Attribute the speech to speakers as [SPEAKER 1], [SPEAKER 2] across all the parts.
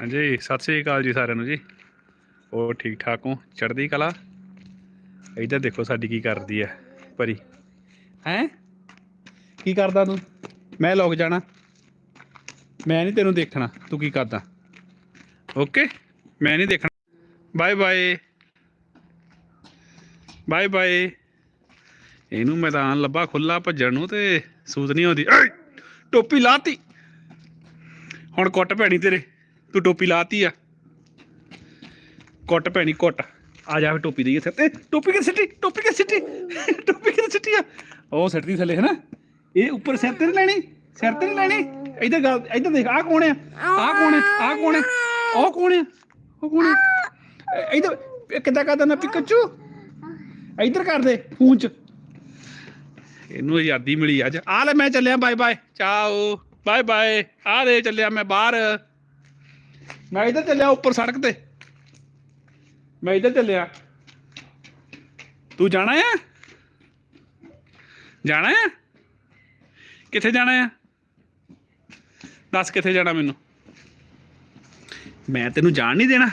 [SPEAKER 1] ਹਾਂਜੀ, ਸਤਿ ਸ੍ਰੀ ਅਕਾਲ ਜੀ ਸਾਰਿਆਂ ਨੂੰ ਜੀ। ਹੋਰ ਠੀਕ ਠਾਕ ਹੋ? ਚੜ੍ਹਦੀ ਕਲਾ? ਇੱਧਰ ਦੇਖੋ ਸਾਡੀ ਕੀ ਕਰਦੀ ਹੈ ਪਰੀ। ਹੈ? ਕੀ ਕਰਦਾ ਤੂੰ? ਮੈਂ ਲੋਕ ਜਾਣਾ। ਮੈਂ ਨਹੀਂ ਤੈਨੂੰ ਦੇਖਣਾ, ਤੂੰ ਕੀ ਕਰਦਾ? ਓਕੇ, ਮੈਂ ਨਹੀਂ ਦੇਖਣਾ। Bye bye. Bye bye. ਇਹਨੂੰ ਮੈਦਾਨ ਲੱਭਾ ਖੁੱਲਾ ਭੱਜਣ ਨੂੰ ਤੇ ਸੂਤ ਨਹੀਂ ਆਉਂਦੀ। ਏ ਟੋਪੀ ਲਾਤੀ। ਹੁਣ ਕੁੱਟ ਪੈਣੀ ਤੇਰੇ। ਤੂੰ ਟੋਪੀ ਲਾਤੀ ਆ। ਕੁੱਟ ਪੈਣੀ ਕੁੱਟ। ਆ ਜਾ ਫੇ ਟੋਪੀ ਦੇਈਏ ਸਿਰ ਤੇ ਟੋਪੀ ਕਿ ਸਿੱਟੀ? ਟੋਪੀ ਕਿ ਸਿੱਟੀ? ਟੋਪੀ ਕਿ ਸਿੱਟੀ ਆ? ਉਹ ਸਿੱਟਦੀ ਥੱਲੇ ਹੈ ਇਹ ਉੱਪਰ ਸਿਰ ਤੇ ਨਹੀਂ ਲੈਣੀ? ਸਿਰ ਤੇ ਨਹੀਂ ਲੈਣੀ? ਇੱਧਰ ਗੱਲ, ਇੱਧਰ ਦੇਖ ਆ ਕੌਣ ਆ? ਆ ਕੌਣ ਆ? ਆ ਕੌਣ ਆ? ਉਹ ਕੌਣ ਆ? ਉਹ ਕੌਣ ਆ? ਇ- ਕਿੱਦਾਂ ਕਰਦਾ ਨਾ ਪਿਕਚੂ ਇੱਧਰ ਕਰ ਦੇ ਫੋਨ ਚ ਇਹਨੂੰ ਆਜ਼ਾਦੀ ਮਿਲੀ ਅੱਜ। ਆ ਲੈ, ਮੈਂ ਚੱਲਿਆ bye bye ciao. Bye bye ਆ ਦੇ, ਚੱਲਿਆ ਮੈਂ ਬਾਹਰ। ਮੈਂ ਇਧਰ ਚੱਲਿਆ ਉੱਪਰ ਸੜਕ ਤੇ। ਮੈਂ ਇਧਰ ਚੱਲਿਆ। ਤੂੰ ਜਾਣਾ ਆ? ਜਾਣਾ ਆ? ਕਿੱਥੇ ਜਾਣਾ ਆ? ਦੱਸ ਕਿੱਥੇ ਜਾਣਾ ਮੈਨੂੰ? ਮੈਂ ਤੈਨੂੰ ਜਾਣ ਨਹੀਂ ਦੇਣਾ।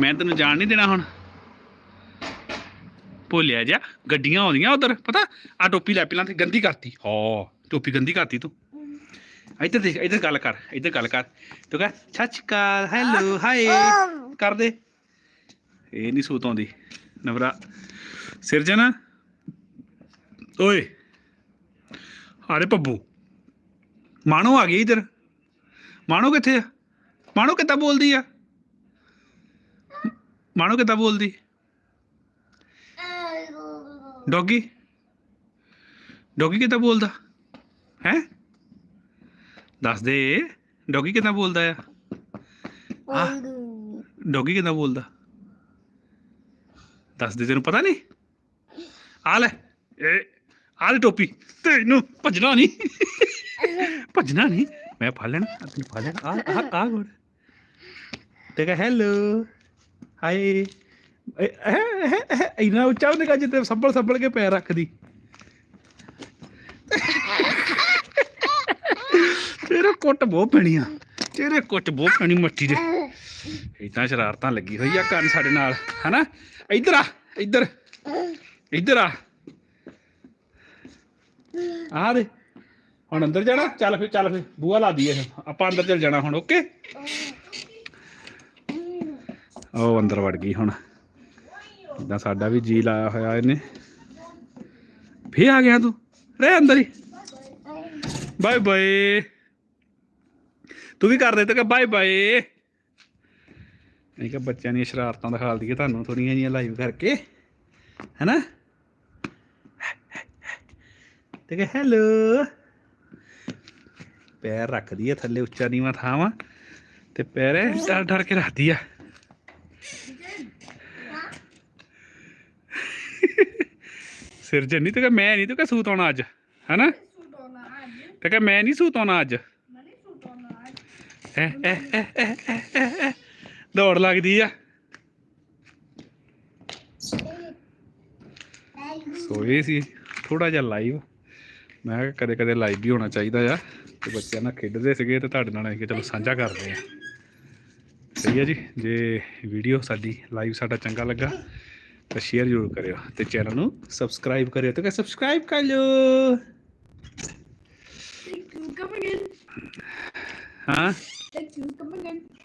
[SPEAKER 1] ਮੈਂ ਤੈਨੂੰ ਜਾਣ ਨਹੀਂ ਦੇਣਾ ਹੁਣ। ਭੁੱਲਿਆ ਜਾ ਗੱਡੀਆਂ ਆਉਂਦੀਆਂ ਉਧਰ, ਪਤਾ? ਆ ਟੋਪੀ ਲੈ, ਪਹਿਲਾਂ ਤੇ ਗੰਦੀ ਕਰਤੀ। ਹਾਂ, ਟੋਪੀ ਗੰਦੀ ਕਰਤੀ ਤੂੰ। ਇੱਧਰ ਦੇਖ ਇੱਧਰ ਗੱਲ ਕਰ ਇੱਧਰ ਗੱਲ ਕਰ। ਤੂੰ ਕਹ ਅਕਾਲ ਹੈਲੋ ਹਾਈ ਕਰ ਦੇ। ਇਹ ਨਹੀਂ ਸੂਤ ਆਉਂਦੀ ਨਵਰਾ। ਸਿਰਜਨ ਓਏ ਆਰੇ ਪੱਬੂ ਮਾਣੋ ਆ ਗਈ ਇੱਧਰ। ਮਾਣੋ ਕਿੱਥੇ ਆ? ਮਾਣੋ ਕਿੱਦਾਂ ਬੋਲਦੀ ਆ? ਮਾਣੋ ਕਿੱਦਾਂ ਬੋਲਦੀ? ਡੌਗੀ? ਡੌਗੀ ਕਿੱਦਾਂ ਬੋਲਦਾ? ਹੈ? ਦੱਸ ਦੇ ਡੌਗੀ ਕਿੱਦਾਂ ਬੋਲਦਾ ਆ? ਆ ਡੌਗੀ ਕਿੱਦਾਂ ਬੋਲਦਾ? ਦੱਸ ਦੇ ਤੈਨੂੰ ਪਤਾ ਨਹੀਂ ਆ ਲੈ ਇਹ ਆ ਲੈ ਟੋਪੀ ਤੈਨੂੰ ਭੱਜਣਾ ਨਹੀਂ ਭੱਜਣਾ ਨਹੀਂ ਮੈਂ ਫੜ ਲੈਣਾ ਤੈਨੂੰ ਫੜ ਲੈਣਾ। ਆ ਆ ਆ ਗੁੜ। ਤੇ ਕਹ ਹੈਲੋ ਹਾਈ ਇਹਨਾਂ ਉੱਚਾ ਉਹਨੇ ਕਹਾ ਜਿੱਤੇ ਸੰਭਲ ਸੰਭਲ ਕੇ ਪੈਰ ਰੱਖਦੀ। ਤੇਰੇ ਕੁੱਟ ਬਹੁਤ ਪੈਣੀ ਆ। ਤੇਰੇ ਕੁੱਟ ਬਹੁਤ ਪੈਣੀ ਮੱਠੀ ਦੇ। ਇਦਾਂ ਸ਼ਰਾਰਤਾਂ ਲੱਗੀ ਹੋਈ ਆ ਕੰਨ ਸਾਡੇ ਨਾਲ, ਹਨਾ? ਇੱਧਰ ਆ, ਇੱਧਰ। ਇੱਧਰ ਆ। ਆ ਦੇ। ਹੁਣ ਅੰਦਰ ਜਾਣਾ? ਚੱਲ ਫਿਰ ਚੱਲ ਫਿਰ। ਬੂਆ ਲਾ ਦਈਏ ਆਪਾਂ ਅੰਦਰ ਚੱਲ ਜਾਣਾ ਹੁਣ, ਓਕੇ? ਉਹ ਅੰਦਰ ਵੜ ਗਈ ਹੁਣ। ਇਦਾਂ ਸਾਡਾ ਵੀ ਜੀ ਲਾਇਆ ਹੋਇਆ ਇਹਨੇ। ਫੇਰ ਆ ਗਿਆ ਤੂੰ। ਰਹਿ ਅੰਦਰ ਹੀ। ਬਾਏ ਬਾਏ ਤੂੰ ਵੀ ਕਰ ਦੇ ਤੇ ਕਿ ਬਾਏ ਬਾਏ ਨਹੀਂ ਕਿ ਬੱਚਿਆਂ ਦੀਆਂ ਸ਼ਰਾਰਤਾਂ ਦਿਖਾ ਦਈਏ ਤੁਹਾਨੂੰ ਥੋੜੀਆਂ ਜੀਆਂ ਲਾਈਵ ਕਰਕੇ। ਹੈਨਾ? ਤੇ ਕਿ ਹੈਲੋ ਪੈਰ ਰੱਖਦੀ ਆ ਥੱਲੇ ਉੱਚਾ ਨੀਵਾਂ ਥਾਵਾਂ, ਤੇ ਪੈਰੇ ਡਰ ਡਰ ਕੇ ਰੱਖਦੀ ਆ ਸਿਰਜਨ ਨਹੀਂ, ਤੇ ਕਿ ਮੈਂ ਨਹੀਂ, ਤੂੰ ਕਿ ਸੂਤ ਆਉਣਾ ਅੱਜ, ਹੈਨਾ? ਤੇ ਕਿ ਮੈਂ ਨਹੀਂ ਸੂਤ ਆਉਣਾ ਅੱਜ। ਦੌੜ ਲੱਗਦੀ ਆ। ਸੋ ਇਹ ਸੀ ਥੋੜਾ ਜਿਹਾ ਲਾਈਵ ਮੈਂ ਕਿਹਾ ਕਦੇ ਕਦੇ ਲਾਈਵ ਵੀ ਹੋਣਾ ਚਾਹੀਦਾ ਆ। ਤੇ ਬੱਚਿਆਂ ਨਾਲ ਖੇਡਦੇ ਸੀਗੇ ਤੇ ਤੁਹਾਡੇ ਨਾਲ ਅਸੀਂ ਚਲੋ ਸਾਂਝਾ ਕਰਦੇ ਆ। ਸਹੀ ਹੈ ਜੀ ਜੇ ਵੀਡੀਓ ਸਾਡੀ ਲਾਈਵ ਸਾਡਾ ਚੰਗਾ ਲੱਗਾ ਤਾਂ ਸ਼ੇਅਰ ਜ਼ਰੂਰ ਕਰਿਓ। ਤੇ ਚੈਨਲ ਨੂੰ ਸਬਸਕ੍ਰਾਈਬ ਕਰਿਓ ਤੇ ਸਬਸਕ੍ਰਾਈਬ ਕਰ ਲਿਓ।
[SPEAKER 2] Come Two
[SPEAKER 1] coming
[SPEAKER 2] in.